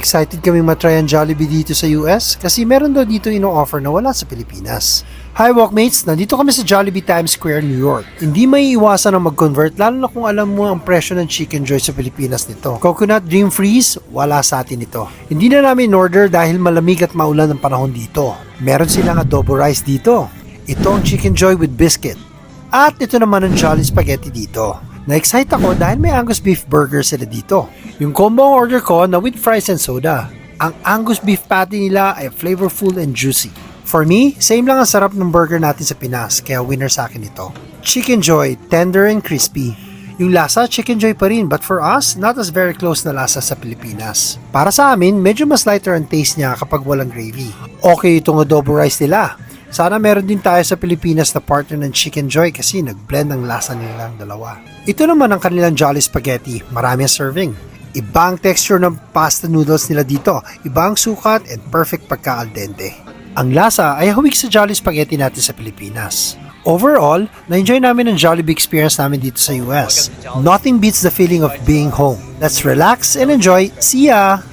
Excited kaming matry ang Jollibee dito sa US kasi meron daw dito ino-offer na wala sa Pilipinas. Hi Walkmates! Nandito kami sa Jollibee Times Square, New York. Hindi may iwasan ang mag-convert lalo na kung alam mo ang presyo ng Chicken Joy sa Pilipinas nito. Coconut Dream Freeze, wala sa atin ito. Hindi na namin order dahil malamig at maulan ang panahon dito. Meron silang adobo rice dito. Ito ang Chicken Joy with biscuit. At ito naman ang Jolly Spaghetti dito. Na-excite ako dahil may Angus Beef Burger sila dito. Yung combo order ko na with fries and soda. Ang Angus Beef Patty nila ay flavorful and juicy. For me, same lang ang sarap ng burger natin sa Pinas, kaya winner sa akin ito. Chicken Joy, tender and crispy. Yung lasa, Chicken Joy pa rin, but for us, not as very close na lasa sa Pilipinas. Para sa amin, medyo mas lighter ang taste niya kapag walang gravy. Okay itong adobo rice nila. Sana meron din tayo sa Pilipinas na partner ng Chicken Joy kasi nag-blend ang lasa nilang dalawa. Ito naman ang kanilang Jolly Spaghetti. Marami ang serving. Iba ang texture ng pasta noodles nila dito. Iba ang sukat and perfect pagka al dente. Ang lasa ay hawig sa Jolly Spaghetti natin sa Pilipinas. Overall, na-enjoy namin ang Jollibee experience namin dito sa US. Nothing beats the feeling of being home. Let's relax and enjoy. See ya!